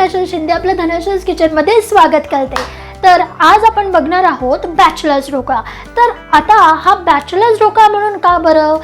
धनश्री शिंदे आपलं धनश्रीज किचनमध्ये स्वागत करते. तर आज आपण बघणार आहोत बॅचलर्स ढोकळा तर आता हा बॅचलर्स ढोकळा म्हणून का बरं?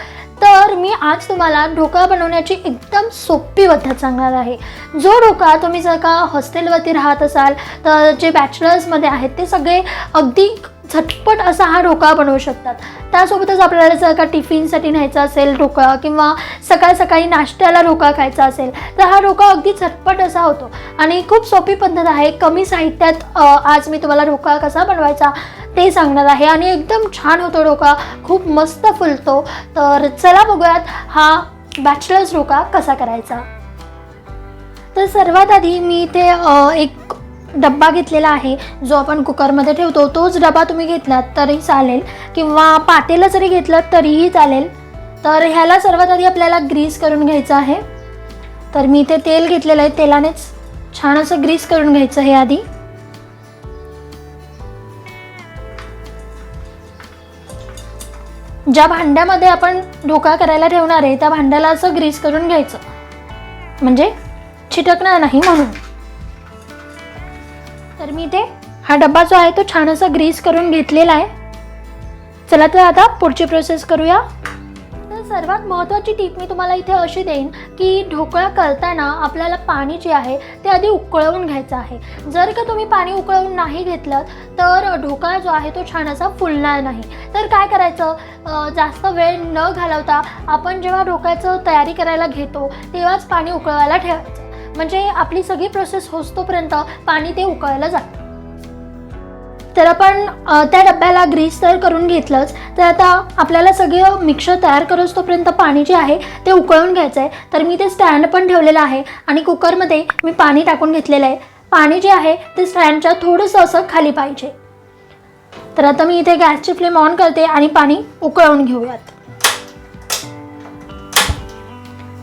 तर मी आज तुम्हाला ढोकळा बनवण्याची एकदम सोपी पद्धत सांगणार आहे. जो ढोकळा तुम्ही जर का हॉस्टेलवरती राहत असाल तर जे बॅचलर्समध्ये आहेत ते सगळे अगदी झटपट असा हा ढोकळा बनवू शकतात. त्यासोबतच आपल्याला जर का टिफिनसाठी न्यायचा असेल ढोकळा किंवा सकाळ सकाळी नाश्त्याला ढोकळा खायचा असेल तर हा ढोकळा अगदी झटपट असा होतो. आणि खूप सोपी पद्धत आहे. कमी साहित्यात आज मी तुम्हाला ढोकळा कसा बनवायचा ते सांगणार आहे. आणि एकदम छान होतो ढोकळा. खूप मस्त फुलतो. तर चला बघूयात हा बॅचलर्स ढोकळा कसा करायचा. तर सर्वात आधी मी इथे एक डब्बा घेतलेला आहे जो आपण कुकरमध्ये ठेवतो तोच डबा तुम्ही घेतलात तरी चालेल. किंवा पातेलं जरी घेतलं तरीही चालेल. तर ह्याला सर्वात आधी आपल्याला ग्रीस करून घ्यायचं आहे. तर मी इथे तेल घेतलेलं आहे तेलानेच छान असं ग्रीस करून घ्यायचं हे आधी. ज्या भांड्यामध्ये आपण ढोका करायला ठेवणार आहे त्या भांड्याला असं ग्रीस करून घ्यायचं. म्हणजे चिटकणार नाही म्हणून. तर मी इथे हा डब्बा जो आहे तो छान असा ग्रीस करून घेतलेला आहे. चला तर आता पुढची प्रोसेस करूया. तर सर्वात महत्त्वाची टीप मी तुम्हाला इथे अशी देईन की ढोकळा करताना आपल्याला पाणी जे आहे ते आधी उकळवून घ्यायचं आहे. जर का तुम्ही पाणी उकळवून नाही घेतलं तर ढोकळा जो आहे तो छान असा फुलणार नाही. तर काय करायचं? जास्त वेळ न घालवता आपण जेव्हा ढोकळ्याचं तयारी करायला घेतो तेव्हाच पाणी उकळवायला ठेवायचं. म्हणजे आपली सगळी प्रोसेस होतोपर्यंत पाणी ते उकळलं जातं. तर आपण त्या डब्याला ग्रीस तर करून घेतलंच. तर आता आपल्याला सगळं मिक्सर तयार करोस तोपर्यंत पाणी जे आहे ते उकळून घ्यायचं आहे. तर मी ते स्टँड पण ठेवलेलं आहे आणि कुकरमध्ये मी पाणी टाकून घेतलेलं आहे. पाणी जे आहे ते स्टँडच्या थोडंसं असं खाली पाहिजे. तर आता मी इथे गॅसची फ्लेम ऑन करते आणि पाणी उकळवून घेऊयात.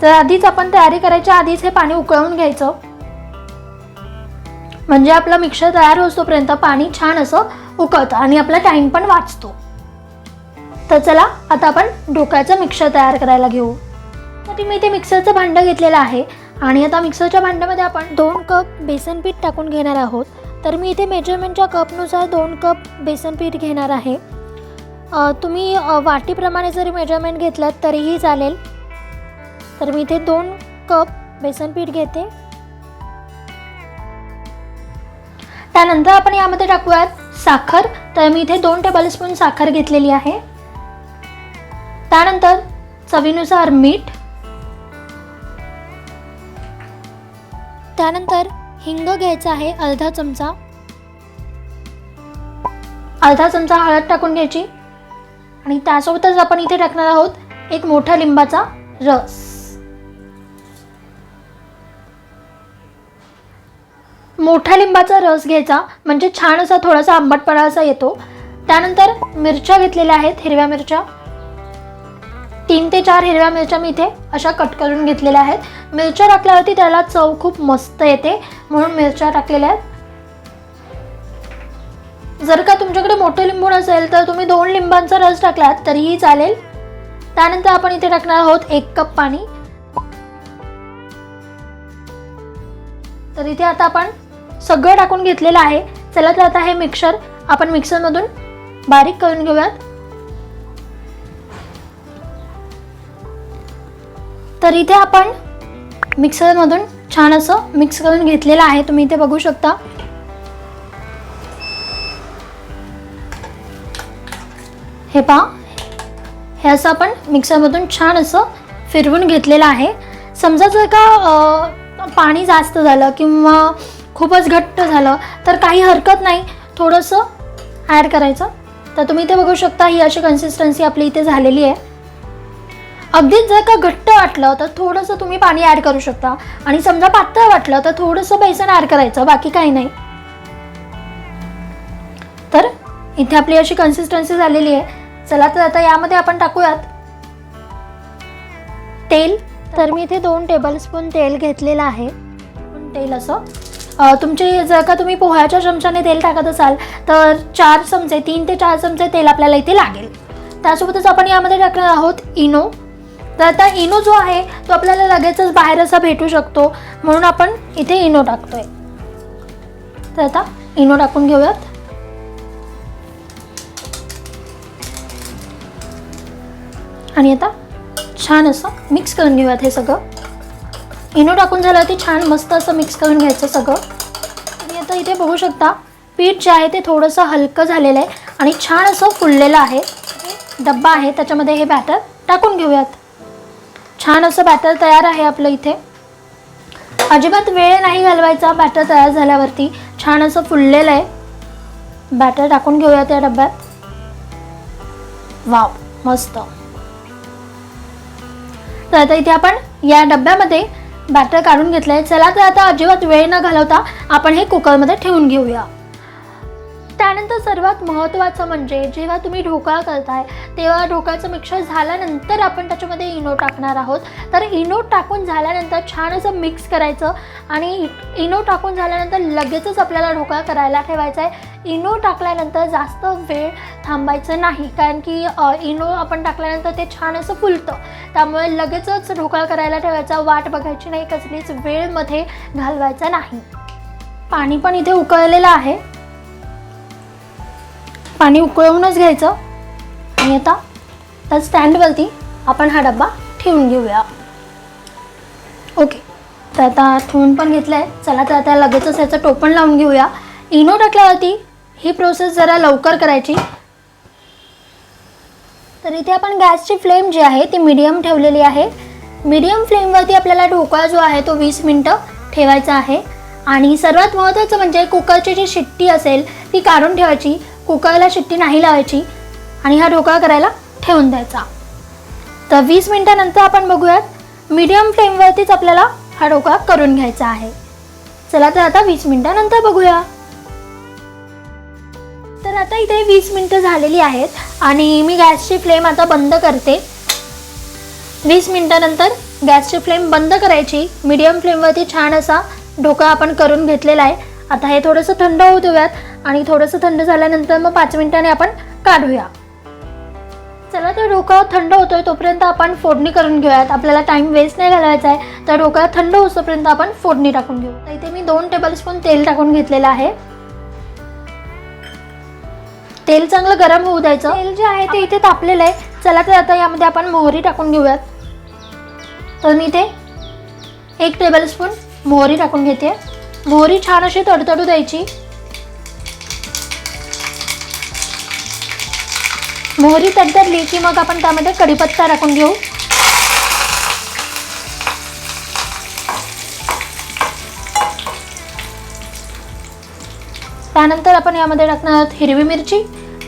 तर आधीच आपण तयारी करायच्या आधीच हे पाणी उकळवून घ्यायचं. म्हणजे आपलं मिक्सर तयार होतोपर्यंत पाणी छान असं उकळतं आणि आपला टाईम पण वाचतो. तर चला आता आपण ढोकळ्याचं मिक्सर तयार करायला घेऊ. साठी मी ते मिक्सरचं भांडं घेतलेलं आहे आणि आता मिक्सरच्या भांड्यामध्ये आपण दोन कप बेसन पीठ टाकून घेणार आहोत. तर मी इथे मेजरमेंटच्या कपनुसार दोन कप बेसन पीठ घेणार आहे. तुम्ही वाटीप्रमाणे जरी मेजरमेंट घेतलात तरीही चालेल. तर मी इथे दोन कप बेसन पीठ घेते. त्यानंतर आपण यामध्ये टाकूयात साखर. तर मी इथे दोन टेबलस्पून साखर घेतलेली आहे. त्यानंतर चवीनुसार मीठ. त्यानंतर हिंग घ्यायचा आहे अर्धा चमचा. अर्धा चमचा हळद टाकून घ्यायची. आणि त्यासोबतच आपण इथे टाकणार आहोत एक मोठा लिंबाचा रस. मोठ्या लिंबाचा रस घ्यायचा म्हणजे छान असा थोडासा आंबटपणा असा येतो. त्यानंतर मिरच्या घेतलेल्या आहेत हिरव्या मिरच्या. तीन ते चार हिरव्या मिरच्या मी इथे अशा कट करून घेतलेल्या आहेत. मिरच्या टाकल्यावरती त्याला चव खूप मस्त येते म्हणून मिरच्या टाकलेल्या आहेत. जर का तुमच्याकडे मोठं लिंबू नसेल तर तुम्ही दोन लिंबांचा रस टाकलात तरीही चालेल. त्यानंतर आपण इथे टाकणार आहोत एक कप पाणी. तर इथे आता आपण सगळं टाकून घेतलेलं आहे. चला तर आता हे मिक्सर आपण मिक्सरमधून बारीक करून घेऊयात. तर इथे आपण मिक्सरमधून छान असं मिक्स करून घेतलेलं आहे. तुम्ही इथे बघू शकता. हे पहा. हे असं आपण मिक्सरमधून छान असं फिरवून घेतलेलं आहे. समजा जर का पाणी जास्त झालं किंवा खूपच घट्ट झालं. तर काही हरकत नाही. थोडंसं ॲड करायचं. तर तुम्ही इथे बघू शकता ही अशी कन्सिस्टन्सी आपली इथे झालेली आहे. अगदीच जर का घट्ट वाटलं तर थोडंसं तुम्ही पाणी ॲड करू शकता. आणि समजा पातळ वाटलं तर थोडंसं बेसन ॲड करायचं. बाकी काही नाही. तर इथे आपली अशी कन्सिस्टन्सी झालेली आहे. चला तर आता यामध्ये आपण टाकूयात. तेल. तर मी इथे दोन टेबलस्पून तेल घेतलेलं आहे. तेल असं. तुमचे जर का तुम्ही पोह्याच्या चमच्याने तेल टाकत असाल तर चार चमचे तीन ते चार चमचे तेल आपल्याला इथे लागेल. त्यासोबतच आपण यामध्ये टाकणार आहोत इनो. तर आता इनो जो आहे तो आपल्याला लगेचच बाहेर असा भेटू शकतो. म्हणून आपण इथे इनो टाकतोय. तर आता इनो टाकून घेऊयात. आणि आता छान असं मिक्स करून घेऊयात हे सगळं. इनो टाकून झाल्यावरती छान मस्त असं मिक्स करून घ्यायचं सगळं. आणि आता इथे बघू शकता पीठ जे आहे ते थोडंसं हलकं झालेलं आहे आणि छान असं फुललेलं आहे. डब्बा आहे त्याच्यामध्ये हे बॅटर टाकून घेऊयात. छान असं बॅटर तयार आहे आपलं इथे. अजिबात वेळ नाही घालवायचा बॅटर तयार झाल्यावरती. छान असं फुललेलं आहे. बॅटर टाकून घेऊयात या डब्यात. वाव मस्त. तर आता इथे आपण या डब्यामध्ये बॅटर काढून घेतलंय. चला तर आता अजिबात वेळ न घालवता आपण हे कुकरमध्ये ठेवून घेऊया. त्यानंतर सर्वात महत्त्वाचं म्हणजे जेव्हा तुम्ही ढोकळा करताय तेव्हा ढोकळ्याचं मिक्सर झाल्यानंतर आपण त्याच्यामध्ये इनो टाकणार आहोत. तर इनो टाकून झाल्यानंतर छान असं मिक्स करायचं आणि इनो टाकून झाल्यानंतर लगेचच आपल्याला ढोकळा करायला ठेवायचा आहे. इनो टाकल्यानंतर जास्त वेळ थांबायचं नाही कारण की इनो आपण टाकल्यानंतर ते छान असं फुलतं. त्यामुळे लगेचच ढोकळा करायला ठेवायचा वाट बघायची नाही कसलीच वेळमध्ये घालवायचा नाही. पाणी पण इथे उकळलेलं आहे. पाणी उकळवूनच घ्यायचं. आणि आता त्या स्टँडवरती आपण हा डब्बा ठेवून घेऊया. ओके तर आता ठेवून पण घेतलं आहे चला तर आता लगेचच याचं टोपण लावून घेऊया. इनो टाकल्यावरती ही प्रोसेस जरा लवकर करायची. तर इथे आपण गॅसची फ्लेम जी आहे ती मीडियम ठेवलेली आहे. मीडियम फ्लेमवरती आपल्याला ढोकळा जो आहे तो वीस मिनटं ठेवायचा आहे. आणि सर्वात महत्त्वाचं म्हणजे कुकरची जी शिट्टी असेल ती काढून ठेवायची. कुकरला शिट्टी नाही लावायची आणि हा ढोकळा करायला ठेवून द्यायचा. तर वीस मिनटानंतर आपण बघूयात मीडियम फ्लेमवरतीच आपल्याला हा ढोकळा करून घ्यायचा आहे. चला तर आता वीस मिनटानंतर बघूया. तर आता इथे वीस मिनटं झालेली आहेत आणि मी गॅसची फ्लेम आता बंद करते. वीस मिनटानंतर गॅसची फ्लेम बंद करायची. मीडियम फ्लेमवरती छान असा ढोकळा आपण करून घेतलेला आहे. आता हे थोडंसं थंड होऊ देऊयात. आणि थोडंसं थंड झाल्यानंतर मग पाच मिनिटांनी आपण काढूया. चला तर ढोकळा थंड होतोय तोपर्यंत आपण फोडणी करून घेऊयात. आपल्याला टाइम वेस्ट नाही घालवायचा आहे तर ढोकळा थंड होतोपर्यंत आपण फोडणी टाकून घेऊ. तर इथे मी दोन टेबलस्पून तेल टाकून घेतलेलं आहे. तेल चांगलं गरम होऊ द्यायचं. तेल जे आहे ते इथे तापलेलं आहे. चला तर आता यामध्ये आपण मोहरी टाकून घेऊयात. तर मी इथे एक टेबलस्पून मोहरी टाकून घेते. मोहरी छान अशी तडतडू द्यायची. मोहरी तडतडली की मग आपण त्यामध्ये कढीपत्ता टाकून घेऊ. त्यानंतर आपण यामध्ये टाकणार आहोत हिरवी मिरची.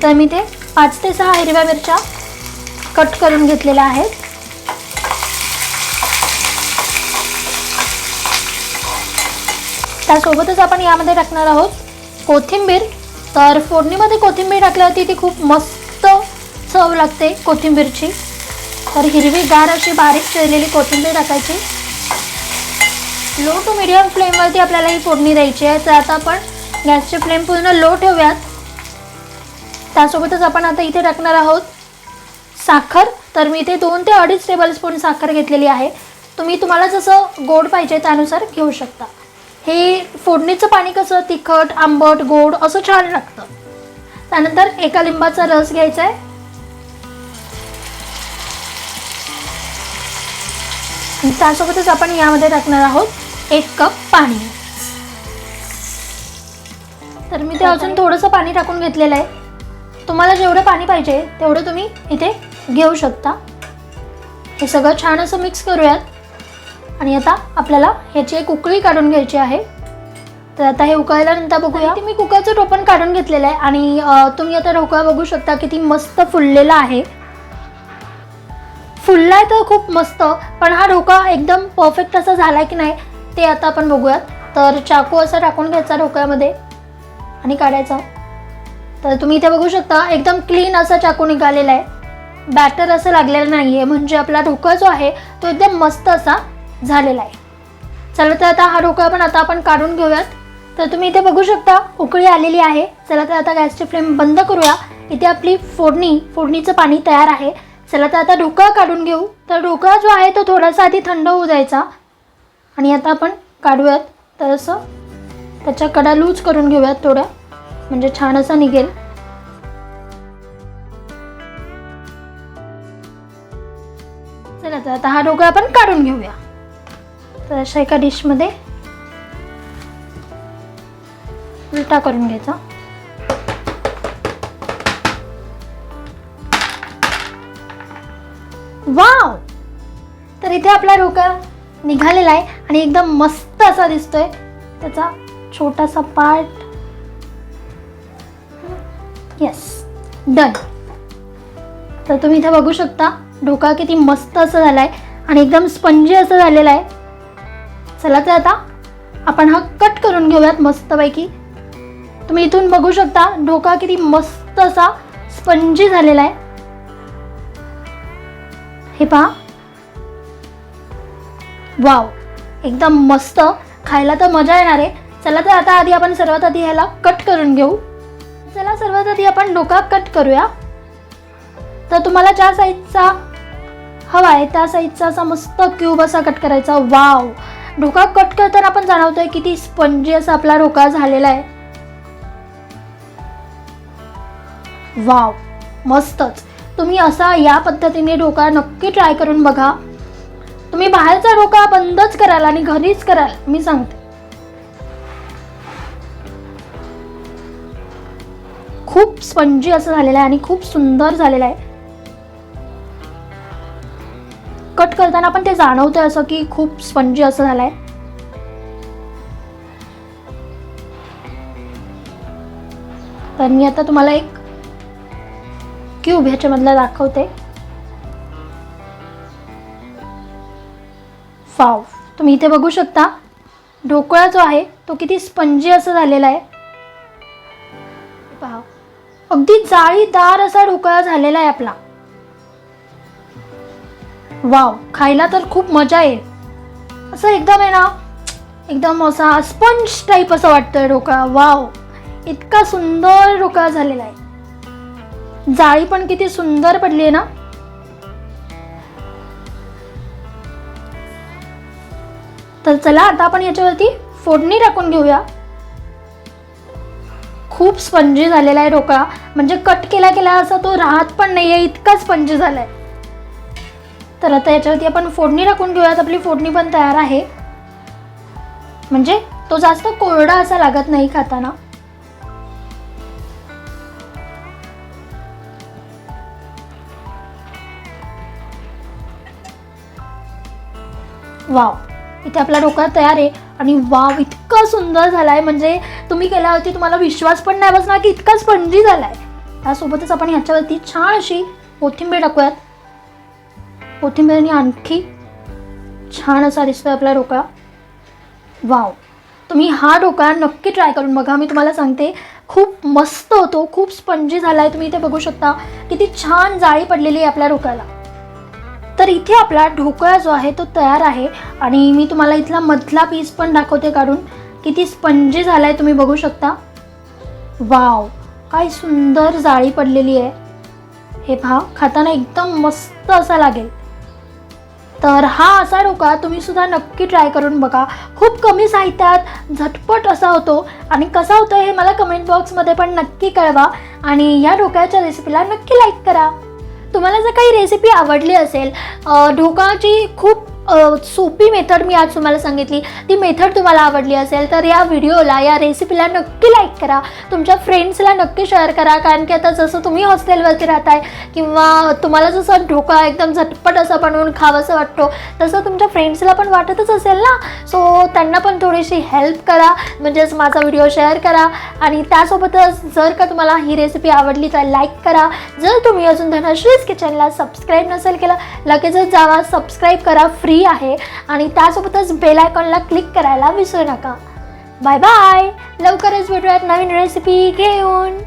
तर मी ते पाच ते सहा हिरव्या मिरच्या कट करून घेतलेल्या आहेत. त्यासोबतच आपण यामध्ये टाकणार आहोत कोथिंबीर. तर फोडणीमध्ये कोथिंबीर टाकल्यावरती ती खूप मस्त चव लागते कोथिंबीरची. तर हिरवी गार अशी बारीक चिरलेली कोथिंबीर टाकायची. लो टू मिडियम फ्लेमवरती आपल्याला ही फोडणी द्यायची आहे. तर आता आपण गॅसची फ्लेम पूर्ण लो ठेवूयात. त्यासोबतच आपण आता इथे टाकणार आहोत साखर. तर मी इथे दोन ते अडीच टेबलस्पून साखर घेतलेली आहे. तुम्ही तुम्हाला जसं गोड पाहिजे त्यानुसार घेऊ शकता. हे फोडणीचं पाणी कसं? तिखट आंबट गोड असं छान लागतं. त्यानंतर एका लिंबाचा रस घ्यायचा आहे. त्यासोबतच आपण यामध्ये टाकणार आहोत एक कप पाणी. तर मी ते अजून थोडंसं पाणी टाकून घेतलेलं आहे. तुम्हाला जेवढं पाणी पाहिजे तेवढं तुम्ही इथे घेऊ शकता. हे सगळं छान असं मिक्स करूयात. आणि आता आपल्याला ह्याची एक उकळी काढून घ्यायची आहे. तर आता हे उकळल्यानंतर बघूया. मी कुकरचं टोपण काढून घेतलेलं आहे. आणि तुम्ही आता ढोकळा बघू शकता किती मस्त फुललेला आहे. फुललाय तर खूप मस्त पण हा ढोकळा एकदम परफेक्ट असा झाला की नाही ते आता आपण बघूयात. तर चाकू असा टाकून घ्यायचा ढोक्यामध्ये आणि काढायचा. तर तुम्ही इथे बघू शकता एकदम क्लीन असा चाकू निघालेला आहे. बॅटर असं लागलेलं नाही आहे म्हणजे आपला ढोकळा जो आहे तो एकदम मस्त असा झालेला आहे. चला तर आता हा ढोकळा पण आता आपण काढून घेऊयात. तर तुम्ही इथे बघू शकता उकळी आलेली आहे. चला तर आता गॅसची फ्लेम बंद करूया. इथे आपली फोडणी फोडणीचं पाणी तयार आहे. चला तर आता ढोकळा काढून घेऊ. तर ढोकळा जो आहे तो थोडासा आधी थंड होऊ द्यायचा. आणि आता आपण काढूयात. तर असं त्याच्या कडा लूज करून घेऊयात थोड्या म्हणजे छान असा निघेल. चला तर आता हा ढोकळा आपण काढून घेऊया. तर अशा एका डिशमध्ये उलटा करून घ्यायचा. वाव! तर इथे आपला ढोकळा निघालेला आहे आणि एकदम मस्त असा दिसतोय. त्याचा छोटासा पार्ट येस डन तर तुम्ही इथे बघू शकता ढोकळा किती मस्त असं झाला आहे आणि एकदम स्पंजी असं झालेला आहे. चला तर आता आपण हा कट करून घेऊयात मस्तपैकी. तुम्ही इथून बघू शकता ढोका किती मस्त असा स्पंजी झालेला आहे. हे पहा. वाव एकदम मस्त. खायला तर मजा येणार आहे. चला तर आता आधी आपण सर्वात आधी ह्याला कट करून घेऊ. चला सर्वात आधी आपण डोका कट करूया. तर तुम्हाला ज्या साईजचा हवा आहे त्या साईजचा असा मस्त क्यूब असा कट करायचा. वाव. ढोका कट करताना आपण जाणवतोय किती स्पंजी असा आपला ढोका झालेला आहे. वाव. मस्तच. तुम्ही असा या पद्धतीने ढोका नक्की ट्राय करून बघा. तुम्ही बाहेरचा ढोका बंदच कराल आणि घरीच कराल मी सांगते. खूप स्पंजी असं झालेलं आहे आणि खूप सुंदर झालेलं आहे. कट करताना पण ते जाणवतंय असं की खूप स्पंजी असं झालंय. तर मी आता तुम्हाला एक क्यूब ह्याच्यामधला दाखवते. फाव. तुम्ही इथे बघू शकता ढोकळा जो आहे तो किती स्पंजी असा झालेला आहे. पहा अगदी जाळीदार असा ढोकळा झालेला आहे आपला. वाव. खायला तर खूप मजा येईल. असं एकदम आहे ना एकदम असा स्पंज टाईप असं वाटतंय ढोकळा. वाव. इतका सुंदर ढोकळा झालेला आहे. जाळी पण किती सुंदर पडली आहे ना? तर चला आता आपण याच्यावरती फोडणी टाकून घेऊया. खूप स्पंजी झालेला आहे ढोकळा म्हणजे कट केला केला असा तो राहत पण नाही आहे इतका स्पंजी झालाय. तर आता याच्यावरती आपण फोडणी टाकून घेऊयात. आपली फोडणी पण तयार आहे. म्हणजे तो जास्त कोरडा असा लागत नाही खाताना. वाव. इथे आपला ढोकळा तयार आहे. आणि वाव इतका सुंदर झालाय. म्हणजे तुम्ही केल्यावरती तुम्हाला विश्वास पण नाही बसणार की इतका स्पंजी झालाय. त्यासोबतच आपण ह्याच्यावरती छान अशी कोथिंबीर टाकूयात. कोथिंबीरने आणखी छान असा दिसतोय आपला ढोकळा वाव. तुम्ही हा ढोकळा नक्की ट्राय करून बघा. मी तुम्हाला सांगते खूप मस्त होतो. खूप स्पंजी झाला आहे तुम्ही इथे बघू शकता. किती छान जाळी पडलेली आहे आपल्या ढोकळ्याला तर इथे आपला ढोकळा जो आहे तो तयार आहे. आणि मी तुम्हाला इथला मधला पीस पण दाखवते काढून. किती स्पंजी झाला आहे तुम्ही बघू शकता. वाव काय सुंदर जाळी पडलेली आहे. हे पहा खाताना एकदम मस्त असा लागेल. तर हा असा ढोकळा तुम्ही सुद्धा नक्की ट्राय करून बघा. खूप कमी साहित्यात झटपट असा होतो. आणि कसा होतो हे मला कमेंट बॉक्समध्ये पण नक्की कळवा. आणि या ढोकळ्याच्या रेसिपीला नक्की लाईक करा. तुम्हाला जर काही रेसिपी आवडली असेल ढोकाची ढोकळाची खूप सोपी मेथड मी आज तुम्हाला सांगितली. ती मेथड तुम्हाला आवडली असेल तर या व्हिडिओला या रेसिपीला नक्की लाईक करा. तुमच्या फ्रेंड्सला नक्की शेअर करा कारण की आता जसं तुम्ही हॉस्टेलवरती राहताय किंवा तुम्हाला जसं ढोका एकदम झटपट असं बनवून खावंसं वाटतो तसं तुमच्या फ्रेंड्सला पण वाटतच असेल ना? सो त्यांना पण थोडीशी हेल्प करा म्हणजेच माझा व्हिडिओ शेअर करा. आणि त्यासोबतच जर का तुम्हाला ही रेसिपी आवडली तर लाईक करा. जर तुम्ही अजून धनश्रीज किचनला सबस्क्राईब नसेल केलं लगेचच जावा सबस्क्राईब करा. फ्री फ्री आहे. आणि त्यासोबतच बेल आयकॉनला क्लिक करायला विसरू नका. बाय बाय लवकरच भेटूयात नवीन रेसिपी घेऊन.